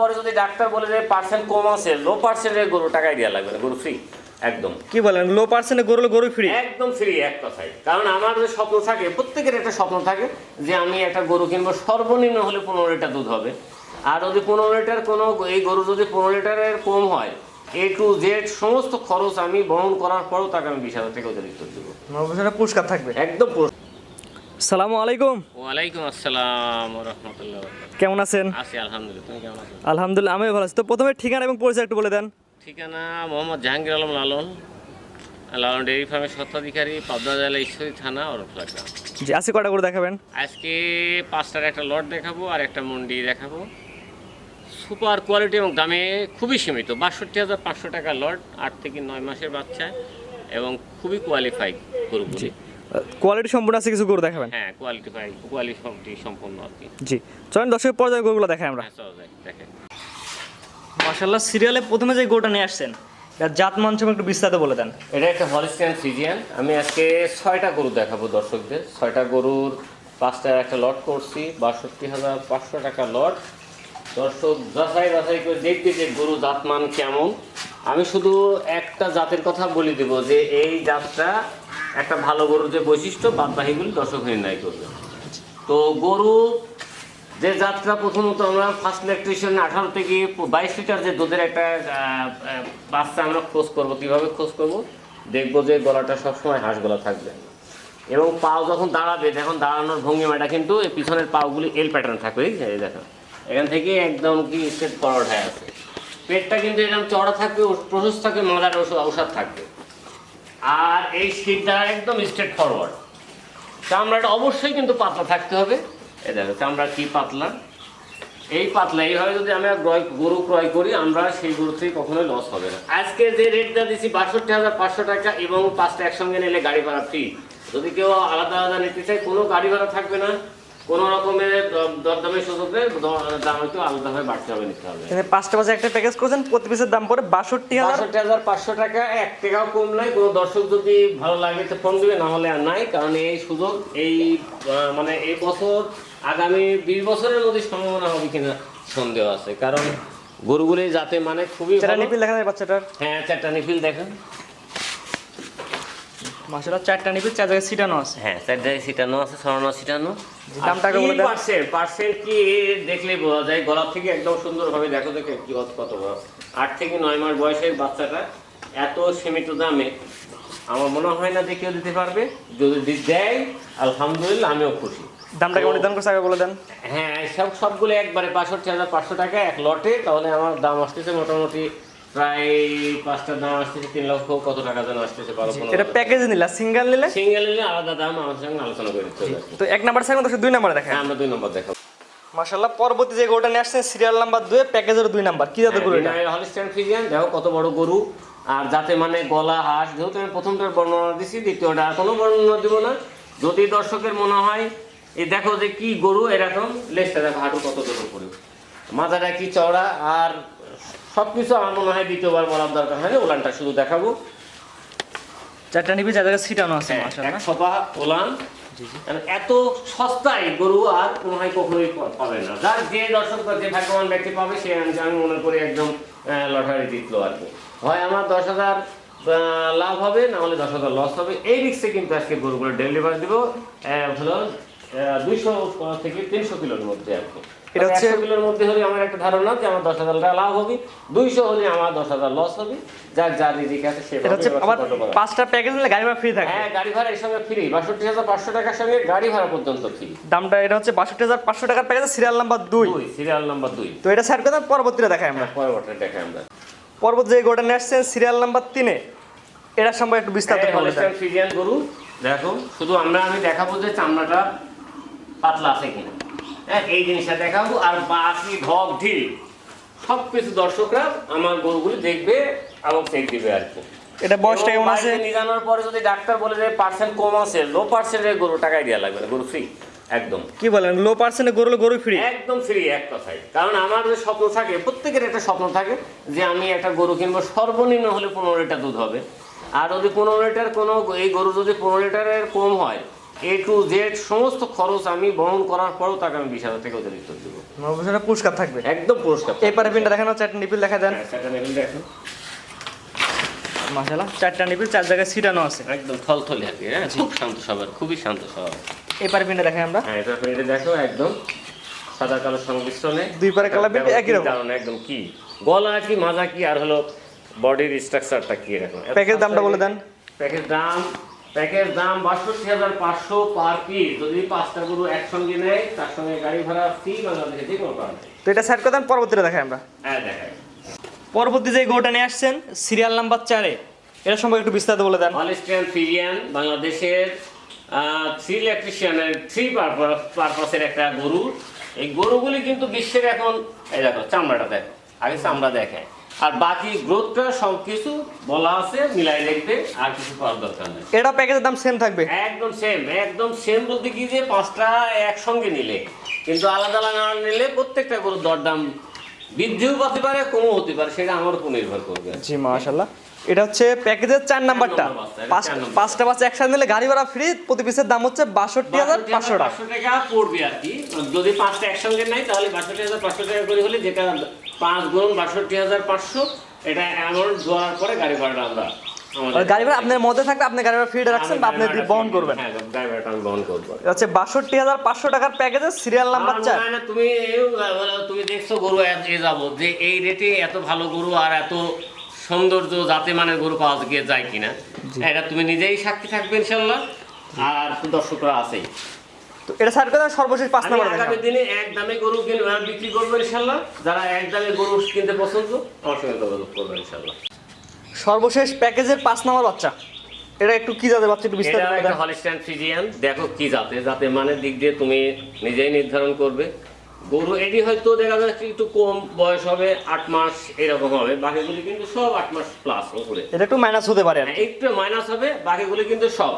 পরে যদি ডাক্তার বলে যে পার্সেন্ট কম আছে লো পার্সেন্টের গরু দেওয়া লাগবে না গরু ফ্রি একদম। কি বলেন লো পার্সেন্টে গরু গরু ফ্রি একদম ফ্রি এক কথায়। কারণ আমার যে স্বপ্ন থাকে প্রত্যেকের একটা স্বপ্ন থাকে যে আমি একটা গরু কিনবো সর্বনিম্ন হলে পনেরো লিটার দুধ হবে। আর যদি পনেরো লিটার কোনো এই গরু যদি পনেরো লিটারের কম হয় এ টু জেড সমস্ত খরচ আমি বহন করার পরেও তাকে আমি বিশ হাজার টাকা অতিরিক্ত দেবো। পুরস্কার থাকবে। একদম পুরো সালামু আলাইকুম। ওয়ালাইকুম আসসালাম রহমতুল্লাহ কেমন আছেন? আছি আলহামদুলিল্লাহ। তুমি কেমন আছো? আলহামদুলিল্লাহ আমিও ভালো আছি। তো প্রথমে ঠিকানা এবং পরিচয় একটু বলে দেন। ঠিকানা মোহাম্মদ জাহাঙ্গীর আলম লালন লালন ডেয়ারি ফার্মের স্বত্বাধিকারী পাবনা জেলা ঈশ্বরী থানা ওরফলাগ্রাম জি আজকে কটা করে দেখাবেন? আজকে পাঁচটার একটা লট দেখাবো আর একটা মন্ডি দেখাবো। সুপার কোয়ালিটি এবং দামে খুবই সীমিত বাষট্টি হাজার পাঁচশো টাকা লট আট থেকে নয় মাসের বাচ্চা এবং খুবই কোয়ালিফাই গরুগুলি। কোয়ালিটি সম্পূর্ণ আছে কিছু গরু দেখাবেন? হ্যাঁ কোয়ালিটি ভাই কোয়ালিটি সম্পন্ন আর কি। জি চলেন দর্শক পর্যায়ে গরুগুলো দেখাই আমরা। হ্যাঁ দেখেন। মাশাল্লাহ সিরিয়ালে প্রথমে যে গরুটা নিয়ে আসছেন এর জাত মান একটু বিস্তারিত বলে দেন। এটা একটা হলিস্টিয়ান ফ্রিজিয়ান আমি আজকে ছয়টা গরু দেখাবো দর্শকদের। ছয়টা গরুর পাঁচটার একটা লট করছি বাষট্টি হাজার পাঁচশো টাকা লট দর্শক যাচাই বাছাই করে দেখবে যে গরু জাতমান কেমন। আমি শুধু একটা জাতের কথা বলে দেবো যে এই জাতটা একটা ভালো গরুর যে বৈশিষ্ট্য, বাদবাকিগুলি দর্শক নির্ণয় করবে। তো গরু যে যাত্রা প্রথমত আমরা ফার্স্ট ইলেকট্রিশিয়ান আঠারো থেকে বাইশ লিটার যে দুধের একটা বাচ্চা আমরা খোঁজ করব। কীভাবে খোঁজ করব? দেখব যে গলাটা সবসময় হাঁস গলা থাকবে। এবং পাও যখন দাঁড়াবে, দেখুন দাঁড়ানোর ভঙ্গিমাটা কিন্তু এই পিছনের পাওগুলি এল প্যাটার্ন থাকবে। দেখো এখান থেকে একদম কি স্টেট ফরওয়ার্ড হয়ে আছে। পেটটা কিন্তু এরকম চড়া থাকবে, প্রশস্ত থাকবে মাদার ঔষধ থাকবে। আর এই সিটটা একদম স্ট্রেট ফরওয়ার্ড চামড়াটা অবশ্যই কিন্তু পাতলা থাকতে হবে। এই দেখো চামড়া কি পাতলা? এই পাতলা, এইভাবে যদি আমরা ক্রয়, গরু ক্রয় করি, আমরা সেই গরু থেকে কখনোই লস হবে না। আজকে যে রেটটা দিচ্ছি বাষট্টি হাজার পাঁচশো টাকা এবং পাঁচটা একসঙ্গে নিলে গাড়ি ভাড়া ফ্রি যদি কেউ আলাদা আলাদা নিতে চায়, কোনো গাড়ি ভাড়া থাকবে না। কোনো রকমের দর- দরদামের সুযোগে দ- দাম একটু আলাদাভাবে বাড়তে হবে নিতে হবে। এখানে পাঁচটা পাঁচে একটা প্যাকেজ করেছেন প্রতি পিসের দাম পড়ে বাষট্টি বাষট্টি হাজার পাঁচশো টাকা এক টাকাও কম নাই। কোনো দর্শক যদি ভালো লাগে তো ফোন দিবে না হলে আর নাই কারণ এই সুযোগ এই মানে এই বছর আগামী বিশ বছরের মধ্যে সম্ভাবনা হবে কিনা সন্দেহ আছে। কারণ গরুগুলি যাতে মানে খুবই ভালো। নিপিল দেখা যায় বাচ্চাটার। হ্যাঁ চারটা নিফিল দেখেন। মাসাল্লাহ চারটা নিপিল চার জায়গায় সিটানো আছে। হ্যাঁ চারটায় সিটানো আছে সরানো সিটানো দামটা আগে বলে দেন। পার্সেন্ট? পার্সেন্ট কি দেখলে বোঝা যায় গলা থেকে একদম সুন্দরভাবে দেখো দেখো কি কত কত আট থেকে নয় মাস বয়সের বাচ্চাটা এত সীমিত দামে। আমার মনে হয় না যে কেউ দিতে পারবে। যদি দেয় আলহামদুলিল্লাহ আমিও খুশি। দামটা কেমন নির্ধারণ করছে আগে বলে দেন। হ্যাঁ সব সবগুলো একবারে বাষট্টি হাজার পাঁচশো টাকা এক লটে। তাহলে আমার দাম আসতেছে মোটামুটি প্রায় পাঁচটার দাম আসতেছে তিন লক্ষ কত টাকা যেন আসতেছে বারো পনেরো এটা প্যাকেজ নিলা সিঙ্গেল নিলে? সিঙ্গেল নিলে আলাদা দাম আমার সঙ্গে আলোচনা করে তো এক নাম্বার দশ দুই নাম্বার দেখেন। হ্যাঁ আমরা দুই নম্বর দেখাবো। মাসাল্লাহ পরবর্তী যে গরুটা নিয়ে আসছেন সিরিয়াল নাম্বার দুই প্যাকেজের দুই নাম্বার। কি জাতের গরু এটা? হলিস্টাইন ফ্রিজিয়ান দেখো কত বড় গরু। আর যাতে মানে গলা হাঁস যেহেতু আমি প্রথমটার বর্ণনা দিছি দ্বিতীয়টা আর কোনো বর্ণনা দিব না। যদি দর্শকের মনে হয় এই দেখো যে কি গরু এরকম লেজটা দেখো হাঁটু কত দূর উপরে। মাথাটা কি চওড়া আর সব কিছু আমার মনে হয় দ্বিতীয়বার বলার দরকার হয় না উলানটা শুধু দেখাবো। চারটা চার জায়গায় সিটানো আছে হ্যাঁ, এক সপা উলান মানে এত সস্তায় গরু আর মনে হয় কখনোই পাবে না। যার যে দর্শক যে ভাগ্যবান ব্যক্তি পাবে সে আমি মনে করি একদম লটারি জিতলো আর কি। হয় আমার দশ হাজার লাভ হবে না হলে দশ হাজার লস হবে। এই রিক্সে কিন্তু আজকে গরুগুলো ডেলিভারি দিব হলো দুইশো থেকে তিনশো কিলোর মধ্যে আর কি। এটা হচ্ছে- কিলোর মধ্যে হলে আমার একটা ধারণা যে আমার দশ হাজার টাকা লাভ হবে দুইশো হলে আমার দশ হাজার লস হবে যার যার রিজিক আছে সে এটা হচ্ছে আবার পাঁচটা প্যাকেজ নিলে গাড়ি ভাড়া ফ্রি থাকে হ্যাঁ গাড়ি ভাড়া এর সঙ্গে ফ্রি বাষট্টি হাজার পাঁচশো টাকার সঙ্গে গাড়ি ভাড়া পর্যন্ত ফ্রি দামটা এটা হচ্ছে বাষট্টি হাজার পাঁচশো টাকার প্যাকেজ সিরিয়াল নাম্বার দুই। সিরিয়াল নাম্বার দুই। তো এটা করে দেন, পরবর্তীটা দেখাই আমরা। পরবর্তী দেখাই আমরা। পরবর্তী যে গরুটা নিয়ে আসছেন সিরিয়াল নাম্বার তিনে এটার সম্পর্কে একটু বিস্তারিত বলে দেন ফ্রিজিয়ান গরু দেখো শুধু আমরা আমি দেখাবো যে চামড়াটা পাতলা আছে কিনা। হ্যাঁ এই জিনিসটা দেখাবো। আর বাকি ঢক ঢিল। সব কিছু দর্শকরা আমার গরুগুলি দেখবে এবং চেক দিবে আর কি। এটা বয়সটা কেমন আছে? নিয়ে জানার পরে যদি ডাক্তার বলে যে পার্সেন্ট কম আছে লো পার্সেন্টের গরু টাকাই দেওয়া লাগবে না গরু ফ্রি একদম। কি বলেন লো পার্সেন্টে গরু গরু ফ্রি একদম ফ্রি এক কথায়। কারণ আমার যে স্বপ্ন থাকে প্রত্যেকের একটা স্বপ্ন থাকে যে আমি একটা গরু কিনবো সর্বনিম্ন হলে পনেরো লিটার দুধ হবে। আর যদি পনেরো লিটার কোনো এই গরু যদি পনেরো লিটারের কম হয় এ টু জেড সমস্ত খরচ আমি বহন করার পরেও তাকে আমি বিশ হাজার টাকা অতিরিক্ত দেবো। পুরস্কার থাকবে। একদম পুরস্কার এপারে পিনটা দেখানো চারটা নিপিল দেখা দেন। হ্যাঁ, দেখুন। মাশাল্লাহ চারটা নিপিল চার জায়গায় আছে। একদম থলথলে আর কি হ্যাঁ খুব শান্ত স্বভাব খুবই শান্ত স্বভাব। এপারে পিনটা দেখাই আমরা। হ্যাঁ এটা প্রিন্টে দেখো একদম সাদা কালো সংমিশ্রণে। দুই পারে কালার প্রিন্ট একই রকম। কারণ একদম কি? গলা কি মাজা কি আর হলো বডির স্ট্রাকচারটা কি এরকম? প্যাকেজ দামটা বলে দেন। প্যাকেজ দাম প্যাকেজ দাম বাষট্টি হাজার পাঁচশো পার পিস। যদি পাঁচটা গরু একসঙ্গে নেয় তার সঙ্গে গাড়ি ভাড়া ফ্রি বাংলাদেশে যে কোনো কারণে তো এটা সাইড করে দেন পরবর্তীটা দেখাই আমরা। হ্যাঁ দেখায় পরবর্তী যে গোটা নিয়ে আসছেন সিরিয়াল নাম্বার চারে এটা সম্পর্কে একটু বিস্তারিত বলে দেন। হলিস্টিয়ান ফিরিয়ান বাংলাদেশের থ্রি ইলেকট্রিশিয়ানের থ্রি পারপাসের একটা গরু। এই গরুগুলি কিন্তু বিশ্বের এখন এই দেখো চামড়াটা দেখো। আগে চামড়া দেখে। আর বাকি গ্রোথটা সব কিছু বলা আছে মিলাই দেখবে আর কিছু করার দরকার নেই। এটা প্যাকেজের দাম সেম থাকবে? একদম সেম একদম সেম বলতে কি যে পাঁচটা একসঙ্গে নিলে কিন্তু আলাদা আলাদা নিলে প্রত্যেকটা গরুর দরদাম বৃদ্ধিও হতে পারে কমও হতে পারে সেটা আমার উপর নির্ভর করবে। জি মাশাল্লাহ এটা হচ্ছে প্যাকেজের চার নাম্বারটা। পাঁচটা বাচ্চা একসাথে নিলে গাড়ি ভাড়া ফ্রি প্রতি পিসের দাম হচ্ছে বাষট্টি হাজার পাঁচশো টাকা। পাঁচশো টাকা পড়বে আর কি। যদি পাঁচটা একসঙ্গে নেয় তাহলে বাষট্টি হাজার পাঁচশো টাকা করে হলে যেটা পাঁচ গুণ বাষট্টি হাজার পাঁচশো এটা অ্যামাউন্ট দেওয়ার পরে গাড়ি ভাড়াটা আমরা গাড়ি ভাড়া আপনার মধ্যে থাকবে আপনি গাড়ি ভাড়া ফ্রিটা রাখছেন বা আপনি বহন করবেন? হ্যাঁ গাড়ি ভাড়াটা আমি বহন করব। এটা বাষট্টি হাজার পাঁচশো টাকার প্যাকেজের সিরিয়াল নাম্বার চার। না তুমি তুমি দেখছ গরু এ- এ যাব যে এই রেটে এত ভালো গরু আর এত সৌন্দর্য জাতে মানের গরু পাওয়া গিয়ে যায় কিনা এটা তুমি নিজেই সাক্ষী থাকবে ইনশাল্লাহ। আর দর্শকরা আছেই। তো এটা করে দেন, সর্বশেষ পাঁচ নাম্বার আগামী দিনে এক দামে গরু কিন- বিক্রি করব ইনশাল্লাহ। যারা এক দামে গরু কিনতে পছন্দ আমার সঙ্গে যোগাযোগ করবে ইনশাল্লাহ। সর্বশেষ প্যাকেজের পাঁচ নাম্বার বাচ্চা। এটা একটু কি জাতের বাচ্চা একটু বিস্তারিত এটা একটা হলিস্টাইন ফ্রিজিয়ান দেখো কি জাতে জাতে মানের দিক দিয়ে তুমি নিজেই নির্ধারণ করবে। গরু এটি হয়তো দেখা যাচ্ছে একটু কম বয়স হবে আট মাস এরকম হবে। বাকিগুলি কিন্তু সব আট মাস প্লাস উপরে। এটা একটু মাইনাস হতে পারে হ্যাঁ, একটু মাইনাস হবে বাকিগুলি কিন্তু সব।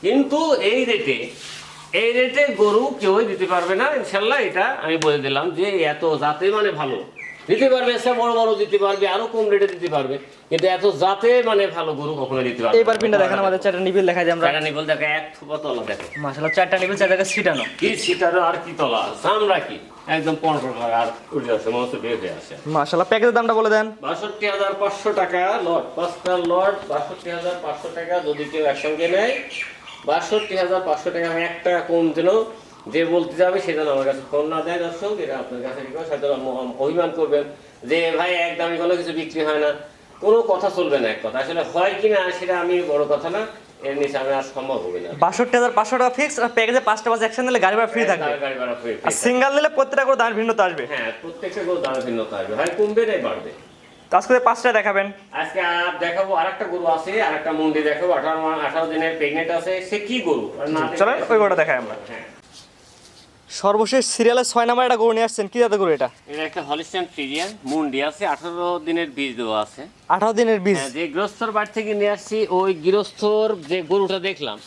কিন্তু এই রেটে এই রেটে গরু কেউই দিতে পারবে না ইনশাল্লাহ এটা আমি বলে দিলাম যে এত জাতে মানে ভালো। দিতে পারবে সে বড় বড় দিতে পারবে আরও কম রেটে দিতে পারবে কিন্তু এত জাতে মানে ভালো গরু কখনো দিতে পারবে এইবার পিনটা দেখেন আমাদের চারটা নিবিল দেখা যায় আমরা। টাকা নিবল দেখো এক থুপা তলা দেখো মাশাল্লাহ চারটা নিবিল চার জায়গায় সিটানো কি সিটারও আর কি তলা? চামড়া কি একদম পনেরো টাকা আর উঠে আসে মনে বের হয়ে আসে। মাশাল্লাহ প্যাকেজের দামটা বলে দেন। বাষট্টি হাজার পাঁচশো টাকা লট পাঁচটা লট বাষট্টি হাজার পাঁচশো টাকা যদি কেউ একসঙ্গে নেয় বাষট্টি হাজার পাঁচশো টাকা আমি এক টাকা কম যেন যে বলতে যাবে সে যেন আমার কাছে ফোন না দেয় দর্শক এটা আপনার কাছে কি করে অভিমান করবেন যে ভাই এক দামি কোনো কিছু বিক্রি হয় না। কোনো কথা চলবে না এক কথা। আসলে হয় কি না সেটা আমি বড় কথা না এর নিচে আমি আর সম্ভব হবে না। বাষট্টি হাজার পাঁচশো টাকা ফিক্স আর প্যাকেজে পাঁচটা বাচ্চা একসাথে নিলে গাড়ি ভাড়া ফ্রি থাকবে। গাড়ি ভাড়া free আর সিঙ্গেল নিলে প্রত্যেকটা করে দামের ভিন্নতা আসবে। হ্যাঁ প্রত্যেকটা গরু দামে ভিন্নতা আসবে। হয় কমবে নাই বাড়বে। তো আজকে পাঁচটা দেখাবেন। আজকে আর দেখাবো আরেকটা গরু আছে আরেকটা মুন্ডি দেখাবো। আঠারো আঠারো দিনের প্রেগনেন্ট আছে। সে কি গরু? চলেন ওই গরুটা দেখাই আমরা। হ্যাঁ। সর্বশেষ সিরিয়ালের ছয় নাম্বার একটা গরু নিয়ে আসছেন। কি জাতের গরু এটা? এটা একটা হলিস্টান ফ্রিজিয়ান মুন্ডি আছে। আঠারো দিনের বীজ দেওয়া আছে। আঠারো দিনের বীজ। হ্যাঁ, যে গৃহস্থর বাড়ি থেকে নিয়ে আসছি ওই গৃহস্থর যে গরুটা দেখলাম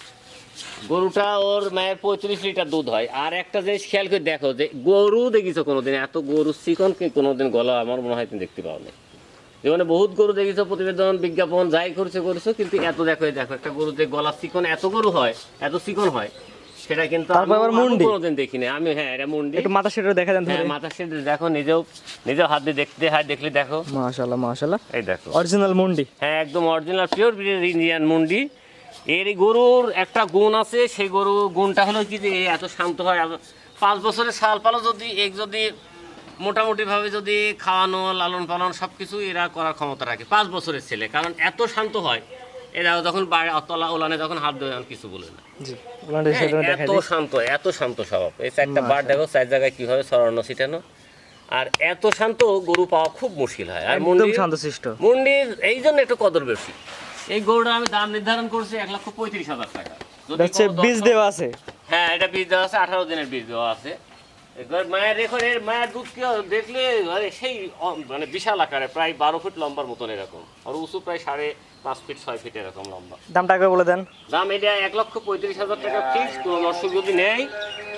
গরুটা ওর মায়ের পঁয়ত্রিশ লিটার দুধ হয়। আর একটা জিনিস খেয়াল করে দেখো যে গরু দেখিছো কোনোদিন? এত গরু চিকনকে কোনোদিন গলা? আমার মনে হয় তুমি দেখতে পাও না যেমন বহুত গরু দেখিছো প্রতিবেদন বিজ্ঞাপন যাই করছে করছ কিন্তু এত দেখো দেখো একটা গরু যে গলা চিকন এত গরু হয় এত চিকন হয় সেটা কিন্তু আবার মুন্ডি। কোনোদিন দেখিনি। আমি হ্যাঁ এটা মুন্ডি। একটু মাথা সেটা দেখা দেন হ্যাঁ মাথা সেটা দেখো নিজেও নিজেও হাত দিয়ে দেখতে হয় দেখলে দেখো। মাশাল্লাহ মাশাল্লাহ এই দেখো। অরিজিনাল মুন্ডি। হ্যাঁ একদম অরিজিনাল পিওর ব্রিডের ইন্ডিয়ান মুন্ডি। এর গরুর একটা গুণ আছে সেই গরু গুণটা হলো কি যে এত শান্ত হয়। পাঁচ বছরের সাল পালো যদি এক যদি মোটামুটিভাবে যদি খাওয়ানো লালন পালন সব কিছু এরা করার ক্ষমতা রাখে। পাঁচ বছরের ছেলে কারণ এত শান্ত হয় এরা যখন বাইরে তলা ওলানে যখন হাত দেয় কিছু বলে না। হ্যাঁ, এত শান্ত এত শান্ত স্বভাব। এই একটা বার দেখো চার জায়গায় কীভাবে ছড়ানো ছিটানো। আর এত শান্ত গরু পাওয়া খুব মুশকিল হয়। আর একদম মুন্ডির- শান্তশিষ্ট। মুন্ডির এই জন্য একটু কদর বেশি। এই গরুটা আমি দাম নির্ধারণ করছি এক লক্ষ পঁয়ত্রিশ হাজার টাকা। বীজ দেওয়া আছে। হ্যাঁ এটা বীজ দেওয়া আছে আঠারো দিনের বীজ দেওয়া আছে। এবার মায়ের রেখো এর মায়ের দুধ কি হয়? দেখলে সেই মানে বিশাল আকারে প্রায় বারো ফুট লম্বার মতন এরকম। আর উঁচু প্রায় সাড়ে পাঁচ ফিট ছয় ফিট এরকম লম্বা। দামটা আগে বলে দেন। দাম এটা এক লক্ষ পঁয়ত্রিশ হাজার টাকা ফিক্স কোনো দর্শক যদি নেয়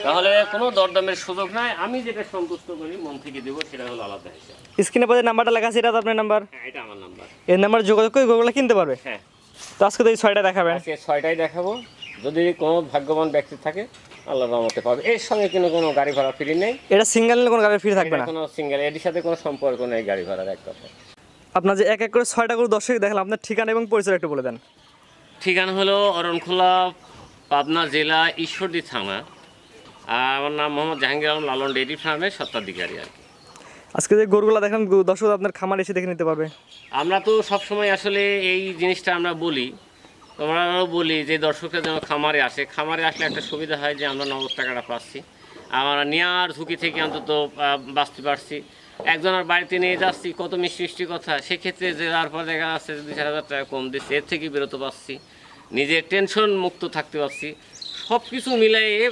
তাহলে কোনো দরদামের সুযোগ নাই। আমি যেটা সন্তুষ্ট করি মন থেকে দেবো সেটা হলো আলাদা হিসাব। স্ক্রিনে পরে নাম্বারটা লেখা আছে এটা তো আপনার নাম্বার। হ্যাঁ এটা আমার নাম্বার। এই নাম্বার যোগাযোগ করে গরুগুলো কিনতে পারবে? হ্যাঁ। তো আজকে তো এই ছয়টা দেখাবেন। আজকে ছয়টাই দেখাবো। যদি কোনো ভাগ্যবান ব্যক্তি থাকে আল্লাহ রহমতে পাবে। এর সঙ্গে কিন্তু কোনো গাড়ি ভাড়া ফ্রি নেই। এটা সিঙ্গেল নিলে কোনো গাড়ি ফ্রি থাকবে না? কোনো সিঙ্গেল এটির সাথে কোনো সম্পর্ক নেই গাড়ি ভাড়ার এক কথা আপনার যে এক এক করে ছয়টা গরু দর্শক দেখলাম আপনার ঠিকানা এবং পরিচয় একটু বলে দেন। ঠিকানা হলো অরণখোলা পাবনা জেলা ঈশ্বরদী থানা। আর আমার নাম মোহাম্মদ জাহাঙ্গীর আলম লালন ডেইরি ফার্মের স্বত্বাধিকারী আর কি। আজকে যে গরুগুলো দেখেন দর্শক আপনার খামার এসে দেখে নিতে পারবে। আমরা তো সবসময় আসলে এই জিনিসটা আমরা বলি তোমরাও বলি যে দর্শকরা যেন খামারে আসে। খামারে আসলে একটা সুবিধা হয় যে আমরা নগদ টাকাটা পাচ্ছি। আমরা নেওয়ার ঝুঁকি থেকে অন্তত বাঁচতে পারছি। একজনের বাড়িতে নিয়ে যাচ্ছি, কত মিষ্টি মিষ্টি কথা। সেক্ষেত্রে যে তারপর দেখা যাচ্ছে দুই চার হাজার টাকা কম দিচ্ছে। এর থেকে বিরত পাচ্ছি। নিজের টেনশন মুক্ত থাকতে পারছি। সব কিছু মিলাইয়ে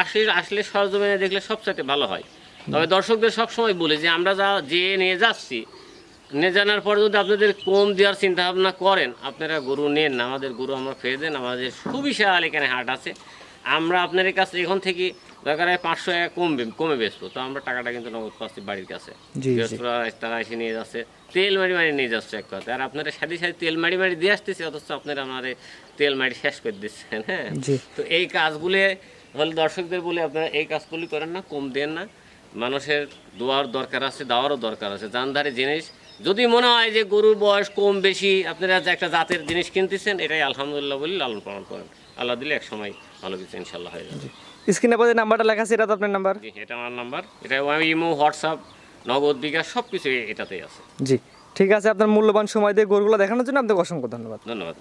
আসলে আসলে সরজমিনে দেখলে সবচাইতে ভালো হয়। তবে দর্শকদের সবসময় বলি যে আমরা যা, যে নিয়ে যাচ্ছি নিয়ে জানার পর যদি আপনাদের কম দেওয়ার চিন্তা ভাবনা করেন আপনারা গরু নেন না আমাদের গরু আমরা ফেলে দেন আমাদের সুবিশাল এখানে হাট আছে। আমরা আপনাদের কাছে এখন থেকে দরকার হয় পাঁচশো টাকা কমবে কমে বেচবো। তো আমরা টাকাটা কিন্তু নগদ পাচ্ছি বাড়ির কাছে। তারা এসে নিয়ে যাচ্ছে তেল মারি মারি নিয়ে যাচ্ছে এক কথা আর আপনারা সাথে সাথে তেল মারি মারি দিয়ে আসতেছে অথচ আপনারা আমাদের তেল মারি শেষ করে দিচ্ছেন হ্যাঁ? তো এই কাজগুলি হলে দর্শকদের বলে আপনারা এই কাজগুলি করেন না কম দেন না। মানুষের দোয়ার দরকার আছে দেওয়ারও দরকার আছে। জানদারি জিনিস যদি মনে হয় যে গরুর বয়স কম বেশি আপনারা যে একটা জাতের জিনিস কিনতেছেন এটাই আলহামদুলিল্লাহ বলে লালন পালন করেন। আল্লাহ দিলে এক সময় ভালো কিছু ইনশাল্লাহ হয়ে যাবে। স্ক্রিনে পরে নাম্বারটা লেখা আছে এটা তো আপনার নাম্বার? জি এটা আমার নাম্বার। এটা ইমো হোয়াটসঅ্যাপ নগদ বিকাশ সব কিছু এটাতেই আছে। জি। ঠিক আছে আপনার মূল্যবান সময় দিয়ে গরুগুলো দেখানোর জন্য আপনাকে অসংখ্য ধন্যবাদ। ধন্যবাদ।